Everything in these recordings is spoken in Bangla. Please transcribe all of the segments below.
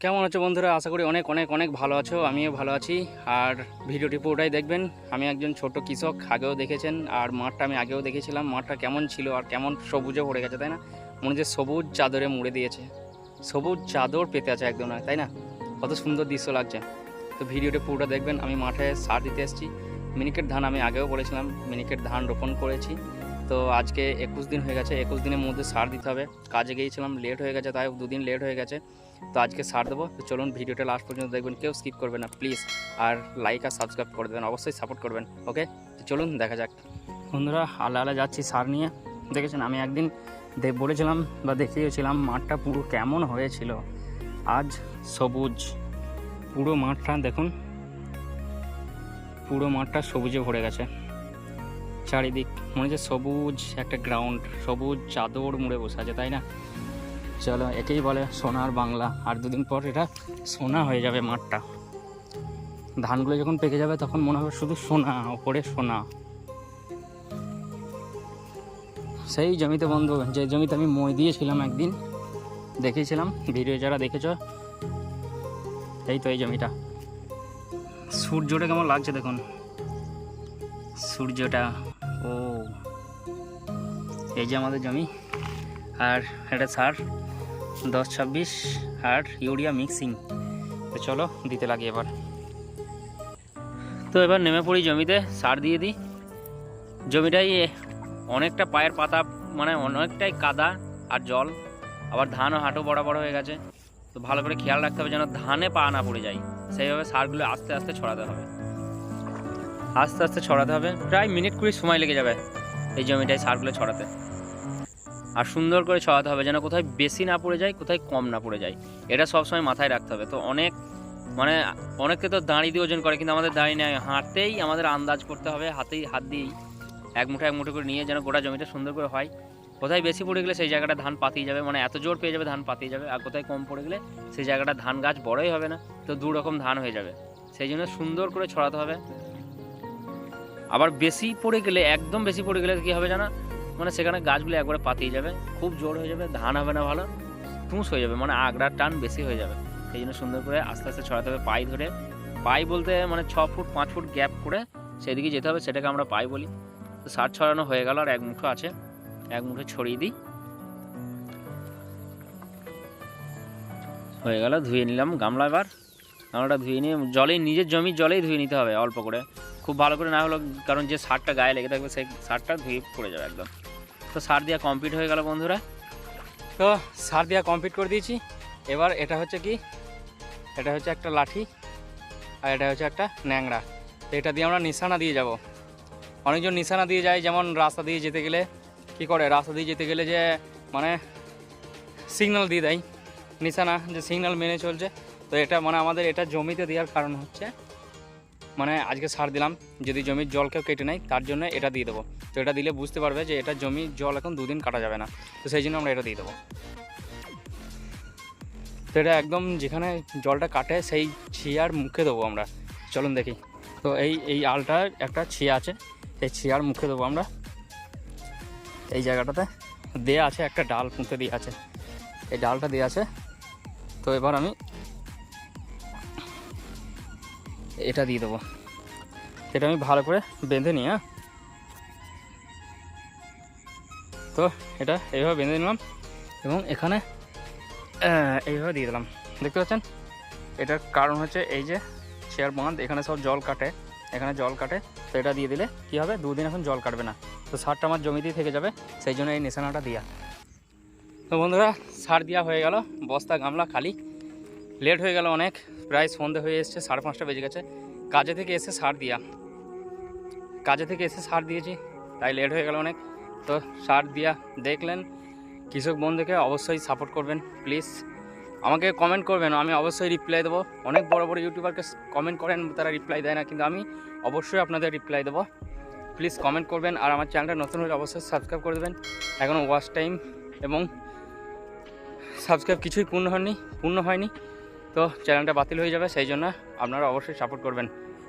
কেমন আছো বন্ধুরা? আশা করি অনেক অনেক অনেক ভালো আছো। আমিও ভালো আছি। আর ভিডিওটি পুরোটাই দেখবেন। আমি একজন ছোট কৃষক, আগেও দেখেছেন। আর মাঠটা আমি আগেও দেখেছিলাম। মাঠটা কেমন ছিল আর কেমন সবুজে ভরে গেছে, তাই না? মনে হচ্ছে সবুজ চাদরে মুড়ে দিয়েছে। সবুজ চাদর পেতে আছে একদম তাই না? কত সুন্দর দৃশ্য লাগছে। তো ভিডিওটা পুরোটা দেখবেন। আমি মাঠে সার দিতে এসেছি। মিনিকেট ধান আমি আগেও বলেছিলাম। মিনিকেট ধান রোপণ করেছি। তো আজকে একুশ দিন হয়ে গেছে, একুশ দিনের মধ্যে সার দিতে হবে। কাজে গিয়েছিলাম লেট হয়ে গেছে, তাই দুদিন লেট হয়ে গেছে। তো আজকে সার দেবো। তো চলুন ভিডিওটা লাস্ট পর্যন্ত দেখবেন, কেউ স্কিপ করবে না প্লিজ আর লাইক আর সাবস্ক্রাইব করে দেবেন, অবশ্যই সাপোর্ট করবেন ওকে তো চলুন দেখা যাক। বন্ধুরা আলা আলা যাচ্ছি সার নিয়ে। দেখেছেন, আমি একদিন বলেছিলাম বা দেখিয়েছিলাম মাঠটা পুরো কেমন হয়েছিল। আজ সবুজ। পুরো মাঠটা দেখুন, পুরো মাঠটা সবুজে ভরে গেছে। চারিদিক, মনে হচ্ছে সবুজ একটা গ্রাউন্ড সবুজ চাদর মুড়ে বসে আছে, তাই না? চলো, একেই বলে সোনার বাংলা। আর দুদিন পর এটা সোনা হয়ে যাবে মাঠটা। ধানগুলো যখন পেকে যাবে, তখন মনে হবে শুধু সোনা, ওপরে সোনা। সেই জমিতে বন্ধু, যে জমিতে আমি মই দিয়েছিলাম একদিন দেখেছিলাম ভিডিও যারা দেখেছ, এই তো এই জমিটা। সূর্যটা কেমন লাগছে দেখুন? সূর্যটা ও। এই যে আমাদের জমি। আর এটা সার, দশ ছাব্বিশ, আর ইউরিয়া মিক্সিং। তো চলো, দিতে লাগি এবার। তো এবার নেমে পড়ি জমিতে, সার দিয়ে দিই। জমিটাই অনেকটা পায়ের পাতা মানে অনেকটাই কাদা আর জল। আবার ধানও হাঁটু বড় বড় হয়ে গেছে। তো ভালো করে খেয়াল রাখতে হবে যেন ধানে পা না পড়ে যায়। সেইভাবে সারগুলো আস্তে আস্তে ছড়াতে হবে। আস্তে আস্তে ছড়াতে হবে। প্রায় মিনিট কুড়ি সময় লেগে যাবে এই জমিটায় সারগুলো ছড়াতে। আর সুন্দর করে ছড়াতে হবে যেন কোথায় বেশি না পড়ে যায়, কোথায় কম না পড়ে যায়। এটা সবসময় মাথায় রাখতে হবে। তো অনেক মানে অনেকে তো দাঁড়িয়ে দিয়ে ওজন করে, কিন্তু আমাদের দাঁড়িয়ে নেয় হাঁটতেই আমাদের আন্দাজ করতে হবে, হাতেই, হাত দিয়েই এক মুঠো এক মুঠো করে নিয়ে যেন গোটা জমিটা সুন্দর করে হয়। কোথায় বেশি পড়ে গেলে সেই জায়গাটা ধান পাতিয়ে যাবে মানে এত জোর পেয়ে যাবে ধান পাতিয়ে যাবে, আর কোথায় কম পড়ে গেলে সেই জায়গাটা ধান গাছ বড়ই হবে না। তো দু রকম ধান হয়ে যাবে। সেই জন্য সুন্দর করে ছড়াতে হবে। আবার বেশি পড়ে গেলে, একদম বেশি পড়ে গেলে কী হবে জানা? মানে সেখানে গাছগুলো একবারে পাতিয়ে যাবে, খুব জোর হয়ে যাবে, ধান হবে না ভালো তুঁস হয়ে যাবে মানে আগড়ার টান বেশি হয়ে যাবে। সেই জন্য সুন্দর করে আস্তে আস্তে ছড়াতে হবে পাই ধরে। পাই বলতে মানে ছ ফুট, পাঁচ ফুট গ্যাপ করে সেদিকে যেতে হবে, সেটাকে আমরা পাই বলি। তো সার ছড়ানো হয়ে গেল আর এক মুঠো আছে। এক মুঠো ছড়িয়ে দিই। হয়ে গেল, ধুয়ে নিলাম গামলা এবার। গামলাটা ধুয়ে নিয়ে, জলেই, নিজের জমির জলেই ধুয়ে নিতে হবে অল্প করে। খুব ভালো করে না হলো কারণ যে সারটা গায়ে লেগে থাকবে সেই সারটা ধুয়ে পড়ে যাবে একদম। তো সার দেওয়া কমপ্লিট হয়ে গেল বন্ধুরা। তো সার দেওয়া কমপ্লিট করে দিয়েছি। এবার এটা হচ্ছে কি? এটা হচ্ছে একটা লাঠি আর এটা হচ্ছে একটা ন্যাংরা তো এটা দিয়ে আমরা নিশানা দিয়ে যাব। অনেকজন নিশানা দিয়ে যায়, যেমন রাস্তা দিয়ে যেতে গেলে কি করে? রাস্তা দিয়ে যেতে গেলে যে মানে সিগন্যাল দিয়ে দেয়। নিশানা যে সিগন্যাল মেনে চলছে। তো এটা মানে আমাদের এটা জমিতে দেওয়ার কারণ হচ্ছে মানে আজকে সার দিলাম, যদি জমির জল কেউ কেটে নেয়, তার জন্য এটা দিয়ে দেবো। তো এটা দিলে বুঝতে পারবে যে এটা জমির জল এখন দুদিন কাটা যাবে না। তো সেই জন্য আমরা এটা দিয়ে দেবো। তো এটা একদম যেখানে জলটা কাটে, সেই ছিয়ার মুখে দেবো আমরা। চলুন দেখি। তো এই এই আলটার একটা ছিয়া আছে এই ছিয়ার মুখে দেবো আমরা। এই জায়গাটাতে দেয়া আছে একটা ডাল পুঁতে দিয়ে আছে। এই ডালটা দেওয়া আছে। তো এবার আমি এটা দিয়ে দেবো। এটা আমি ভালো করে বেঁধে নিই হ্যাঁ। তো এটা এইভাবে বেঁধে নিলাম এবং এখানে এইভাবে দিয়ে দিলাম। দেখতে পাচ্ছেন? এটার কারণ হচ্ছে এই যে চেয়ার বাঁধ, এখানে সব জল কাটে, এখানে জল কাটে। তো এটা দিয়ে দিলে কী হবে? দুদিন এখন জল কাটবে না। তো সারটা আমার জমিতেই থেকে যাবে, সেই জন্য এই নিশানাটা দিয়া। তো বন্ধুরা, সার দেওয়া হয়ে গেল। বস্তা গামলা খালি। লেট হয়ে গেল অনেক। প্রায় সন্ধে হয়ে এসছে, সাড়ে পাঁচটা বেজে গেছে। কাজে থেকে এসে সার দিয়া। কাজে থেকে এসে সার দিয়েছি, তাই লেট হয়ে গেল অনেক। তো সার দিয়া দেখলেন, কৃষক বন্ধুকে অবশ্যই সাপোর্ট করবেন প্লিজ আমাকে কমেন্ট করবেন, আমি অবশ্যই রিপ্লাই দেবো। অনেক বড় বড় ইউটিউবারকে কমেন্ট করেন, তারা রিপ্লাই দেয় না, কিন্তু আমি অবশ্যই আপনাদের রিপ্লাই দেবো। প্লিজ কমেন্ট করবেন, আর আমার চ্যানেলটা নতুন হলে অবশ্যই সাবস্ক্রাইব করে দেবেন। এখনও ওয়াচ টাইম এবং সাবস্ক্রাইব কিছুই পূর্ণ হয়নি পূর্ণ হয়নি। তো চ্যানেলটা বাতিল হয়ে যাবে, সেই জন্য আপনারা অবশ্যই সাপোর্ট করবেন।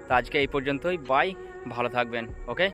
তো আজকে এই পর্যন্তই বাই ভালো থাকবেন ওকে